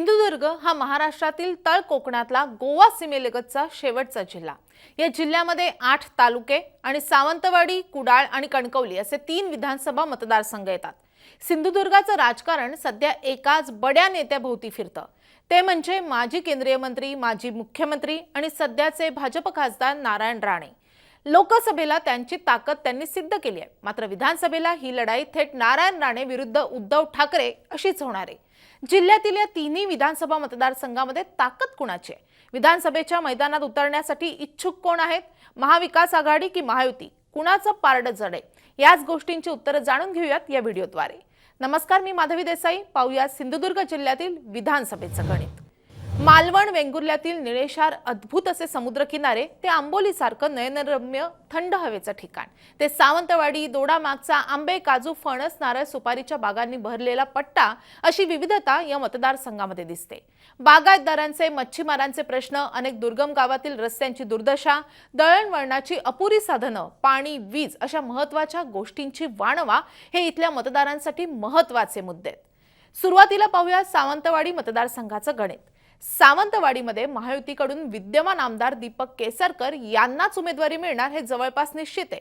सिंधुदुर्ग हा महाराष्ट्रातील तळ कोकणातला गोवा सीमेलगतचा शेवटचा जिल्हा. या जिल्ह्यामध्ये आठ तालुके आणि सावंतवाडी कुडाळ आणि कणकवली असे तीन विधानसभा मतदारसंघ येतात. सिंधुदुर्गाचं राजकारण सध्या एकाच बड्या नेत्याभोवती फिरतं. ते म्हणजे माजी केंद्रीय मंत्री माजी मुख्यमंत्री आणि सध्याचे भाजप खासदार नारायण राणे. लोकसभेला त्यांची ताकद त्यांनी सिद्ध केली आहे. मात्र विधानसभेला ही लढाई थेट नारायण राणे विरुद्ध उद्धव ठाकरे अशीच होणार आहे. जिल्ह्यातील या तिन्ही विधानसभा मतदारसंघामध्ये ताकद कुणाची आहे? विधानसभेच्या मैदानात उतरण्यासाठी इच्छुक कोण आहेत? महाविकास आघाडी की महायुती? कुणाचं पारडं जड? आहे याच गोष्टींची उत्तरं जाणून घेऊयात या व्हिडिओद्वारे. नमस्कार मी माधवी देसाई. पाहूया सिंधुदुर्ग जिल्ह्यातील विधानसभेचं गणित. मालवण वेंगुर्ल्यातील निळेशार अद्भुत असे समुद्रकिनारे ते आंबोलीसारखं नयनरम्य थंड हवेचं ठिकाण. ते सावंतवाडी दोडामागचा आंबे काजू फणस नारळ सुपारीच्या बागांनी भरलेला पट्टा अशी विविधता या मतदारसंघामध्ये दिसते. बागायतदारांचे मच्छीमारांचे प्रश्न अनेक दुर्गम गावातील रस्त्यांची दुर्दशा दळणवळणाची अपुरी साधनं पाणी वीज अशा महत्त्वाच्या गोष्टींची वाणवा हे इथल्या मतदारांसाठी महत्त्वाचे मुद्दे आहेत. सुरुवातीला पाहूया सावंतवाडी मतदारसंघाचं गणित. सावंतवाडीमध्ये महायुतीकडून विद्यमान आमदार दीपक केसरकर यांनाच उमेदवारी मिळणार हे जवळपास निश्चित आहे.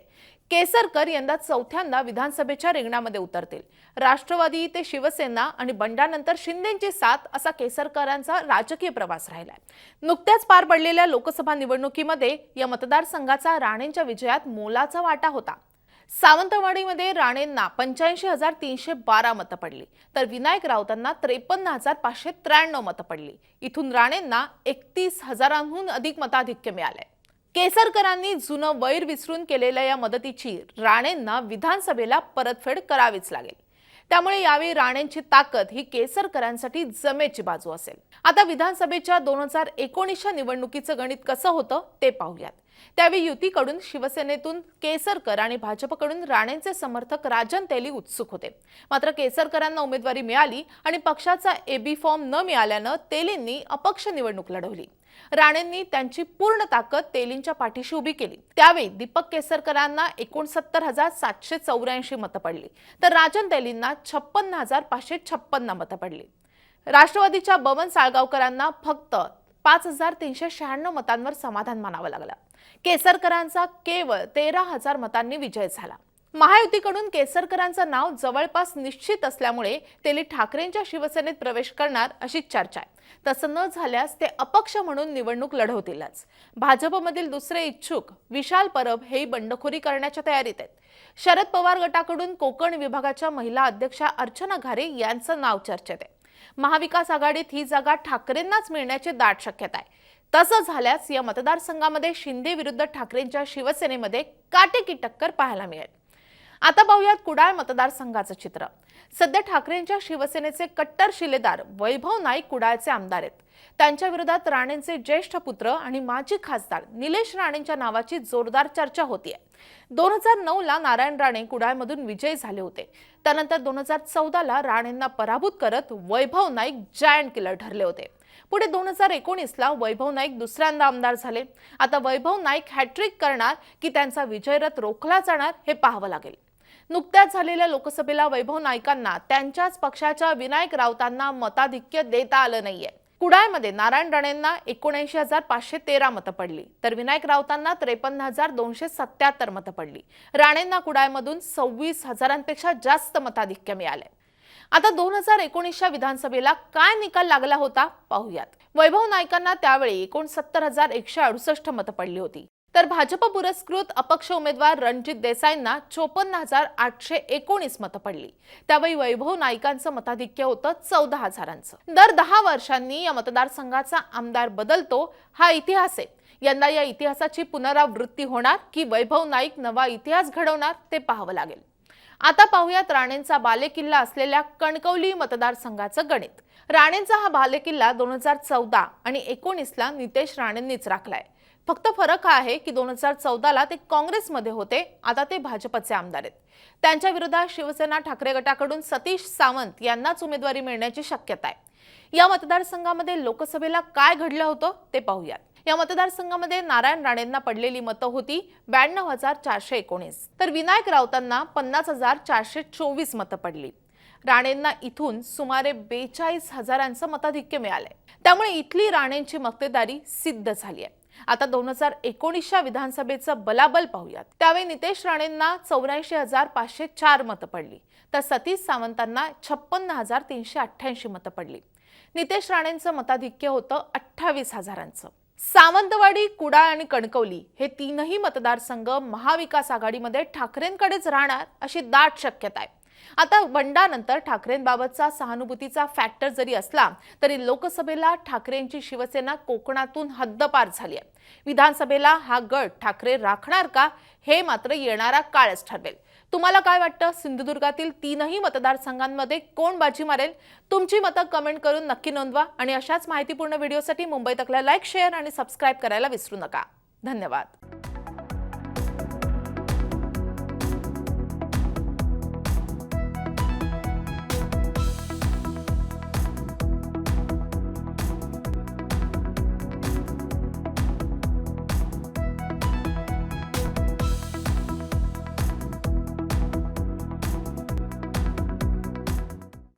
केसरकर यंदा चौथ्यांदा विधानसभेच्या रिंगणामध्ये उतरतील. राष्ट्रवादी ते शिवसेना आणि बंडानंतर शिंदेची साथ असा केसरकरांचा राजकीय प्रवास राहिलाय. नुकत्याच पार पडलेल्या लोकसभा निवडणुकीमध्ये या मतदारसंघाचा राणेंच्या विजयात मोलाचा वाटा होता. सावंतवाडीमध्ये राणेंना पंच्याऐंशी हजार तीनशे बारा मतं पडली. तर विनायक राऊतांना त्रेपन्न हजार पाचशे त्र्याण्णव मतं पडली. इथून राणेंना एकतीस हजारांहून अधिक मताधिक्य मिळालंय. केसरकरांनी जुनं वैर विसरून केलेल्या या मदतीची राणेंना विधानसभेला परतफेड करावीच लागेल. त्यामुळे यावेळी राणेंची ताकद ही केसरकरांसाठी जमेची बाजू असेल. आता विधानसभेच्या दोन हजार एकोणीसच्या निवडणुकीचं गणित कसं होतं ते पाहूयात. त्यावेळी युतीकडून शिवसेनेतून केसरकर आणि भाजपकडून राणेंचे समर्थक राजन तेली उत्सुक होते. मात्र केसरकरांना उमेदवारी मिळाली आणि पक्षाचा एबी फॉर्म न मिळाल्यानं तेलींनी अपक्ष निवडणूक लढवली. राणेंनी त्यांची पूर्ण ताकद तेलींच्या पाठीशी उभी केली. त्यावेळी दीपक केसरकरांना एकोणसत्तर हजार सातशे चौऱ्याऐंशी मतं पडली. तर राजन तेलींना छप्पन्न हजार पाचशे छप्पन्न मतं पडली. राष्ट्रवादीच्या बबन साळगावकरांना फक्त पाच हजार तीनशे शहाण्णव मतांवर समाधान मानावं लागलं. केसरकरांचा केवळ तेरा हजार मतांनी विजय झाला. महायुतीकडून केसरकरांचं नाव जवळपास निश्चित असल्यामुळे तेली ठाकरेंच्या शिवसेनेत प्रवेश करणार अशी चर्चा आहे. तसं न झाल्यास ते अपक्ष म्हणून निवडणूक लढवतीलच. भाजपमधील दुसरे इच्छुक विशाल परब हेही बंडखोरी करण्याच्या तयारीत आहेत. शरद पवार गटाकडून कोकण विभागाच्या महिला अध्यक्षा अर्चना घारे यांचं नाव चर्चेत आहे. महाविकास आघाडीत ही जागा ठाकरेंनाच मिळण्याची दाट शक्यता आहे. तसं झाल्यास या मतदारसंघामध्ये शिंदे विरुद्ध ठाकरेंच्या शिवसेनेमध्ये काटेकी टक्कर पाहायला मिळेल. आता पाहूयात कुडाळ मतदारसंघाचं चित्र. सध्या ठाकरेंच्या शिवसेनेचे कट्टर शिलेदार वैभव नाईक कुडाळचे आमदार आहेत. त्यांच्या विरोधात राणेंचे ज्येष्ठ पुत्र आणि माजी खासदार निलेश राणेंच्या नावाची जोरदार चर्चा होतीये. दोन हजार नऊ ला नारायण राणे कुडाळमधून विजयी झाले होते. त्यानंतर दोन हजार चौदाला राणेंना पराभूत करत वैभव नाईक जायंट किलर ठरले होते. पुढे दोन हजार एकोणीसला वैभव नाईक दुसऱ्यांदा आमदार झाले. आता वैभव नाईक हॅट्रिक करणार की त्यांचा विजयरथ रोखला जाणार हे पाहावं लागेल. नुकत्याच झालेल्या लोकसभेला वैभव नाईकांना त्यांच्याच पक्षाच्या विनायक राऊतांना मताधिक्य देता आलं नाहीये. कुडाळमध्ये नारायण राणेंना एकोणऐंशी हजार पाचशे तेरा मतं पडली तर विनायक राऊतांना त्रेपन्न हजार दोनशे सत्याहत्तर मतं पडली. राणेंना कुडाळमधून सव्वीस हजारांपेक्षा जास्त मताधिक्य मिळाले. आता दोन हजार एकोणीसच्या विधानसभेला काय निकाल लागला होता पाहूयात. वैभव नाईकांना त्यावेळी एकोणसत्तर हजार एकशे अडुसष्ट मतं पडली होती. तर भाजप पुरस्कृत अपक्ष उमेदवार रणजित देसाईंना चोपन्न हजार आठशे एकोणीस मतं पडली. त्यावेळी वैभव नाईकांचं मताधिक्य होतं चौदा हजारांचं. दर दहा वर्षांनी या मतदारसंघाचा आमदार बदलतो हा इतिहास आहे. यंदा या इतिहासाची पुनरावृत्ती होणार की वैभव नाईक नवा इतिहास घडवणार ते पाहावं लागेल. आता पाहूयात राणेंचा बालेकिल्ला असलेल्या कणकवली मतदारसंघाचं गणित. राणेंचा हा बालेकिल्ला दोन हजार चौदा आणि एकोणीसला नितेश राणेंनीच राखलाय. फक्त फरक हा आहे की दोन हजार चौदाला ते काँग्रेसमध्ये होते. आता ते भाजपचे आमदार आहेत. त्यांच्या विरोधात शिवसेना ठाकरे गटाकडून सतीश सावंत यांनाच उमेदवारी मिळण्याची शक्यता आहे. या मतदारसंघामध्ये लोकसभेला काय घडलं होतं ते पाहूयात. या मतदारसंघामध्ये नारायण राणेंना पडलेली मतं होती ब्याण्णव हजार चारशे एकोणीस. तर विनायक राऊतांना पन्नास हजार चारशे चोवीस मतं पडली. राणेंना इथून सुमारे बेचाळीस हजारांचं मताधिक्य मिळालंय. त्यामुळे इथली राणेंची मक्तेदारी सिद्ध झाली आहे. आता दोन हजार एकोणीसच्या विधानसभेचं बलाबल पाहूयात. त्यावेळी नितेश राणेंना चौऱ्याऐंशी हजार पाचशे चार मतं पडली तर सतीश सावंतांना छप्पन्न हजार तीनशे अठ्ठ्याऐंशी मतं पडली. नितेश राणेंचं मताधिक्य होतं अठ्ठावीस हजारांचं. सावंतवाडी कुडाळ आणि कणकवली हे तीनही मतदारसंघ महाविकास आघाडीमध्ये ठाकरेंकडेच राहणार अशी दाट शक्यता आहे. आता बंडानंतर ठाकरेंबाबतचा सहानुभूतीचा फॅक्टर जरी असला तरी लोकसभेला ठाकरेंची शिवसेना कोकणातून हद्दपार झाली आहे. विधानसभेला हा गट ठाकरे राखणार का हे मात्र येणारा काळच ठरवेल. तुम्हाला काय वाटतं? सिंधुदुर्गातील तीनही मतदारसंघांमध्ये कोण बाजी मारेल? तुमची मतं कमेंट करून नक्की नोंदवा आणि अशाच माहितीपूर्ण व्हिडिओसाठी मुंबई तकला लाईक शेअर आणि सबस्क्राईब करायला विसरू नका. धन्यवाद.